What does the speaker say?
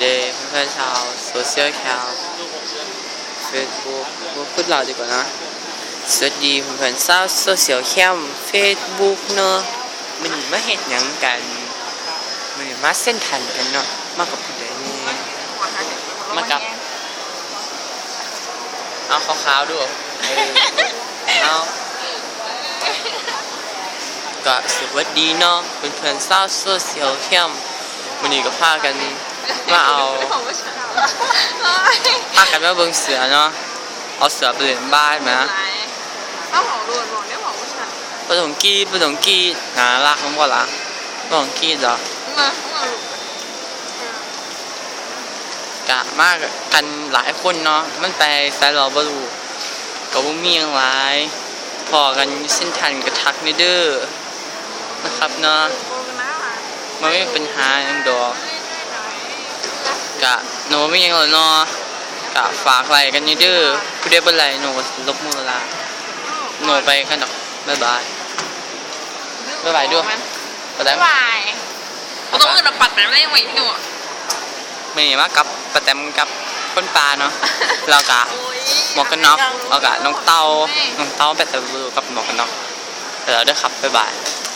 เดย์เพื่อนๆชาวโซเชียลแคลเฟซบุ๊กพูดเราดีกว่านะ สวัสดีเพื่อนๆชาวโซเชียลแคมเฟซบุ๊กเนอะมันมาเห็นยังกันมันมาเส้นทันกันเนาะมากกับผู้ใดนี่มากับเอาขาวๆด้วยเอาก็สวัสดีเนาะเพื่อนๆชาวโซเชียลแคมวันนี้ก็พากัน มาเอาพากันมาเบิ่งเสือเนาะเอาเสือไปเล่นบ้านมาถ้าหมอรวนบอกได้หมอผู้ชายบ่ต้องกรีดบ่ต้องกรีดน่ารักมันบ่ล่ะบ่ต้องกรีดหรอกมามาลูกกะมากกันหลายคนเนาะมันไปไสเราบ่รู้ก็บ่มีหยังหลายพอกันอยู่เส้นทันก็ทักในเด้อนะครับเนาะโบกันนะมามันไม่มีปัญหาหยังดอก กะหนูบ่มีหยังหรอกเนาะกะฝากไว้กันอยู่เด้อผู้ใดบ่ไลหนูก็สิลบมือละหนูไปกันดอกบ๊ายบายบ๊ายบายด้วยบ่ได้บ๊ายบายเราต้องเงินเราปัดน้ำได้ยังไงพี่หนูมีมากับประแตมกับคนปลาเนาะแล้วก็หมวกกันน็อกแล้วก็น้องเต้าน้องเต้าไปตะบูกับหมวกกันน็อกเดี๋ยวเด้อครับบ๊ายบายบ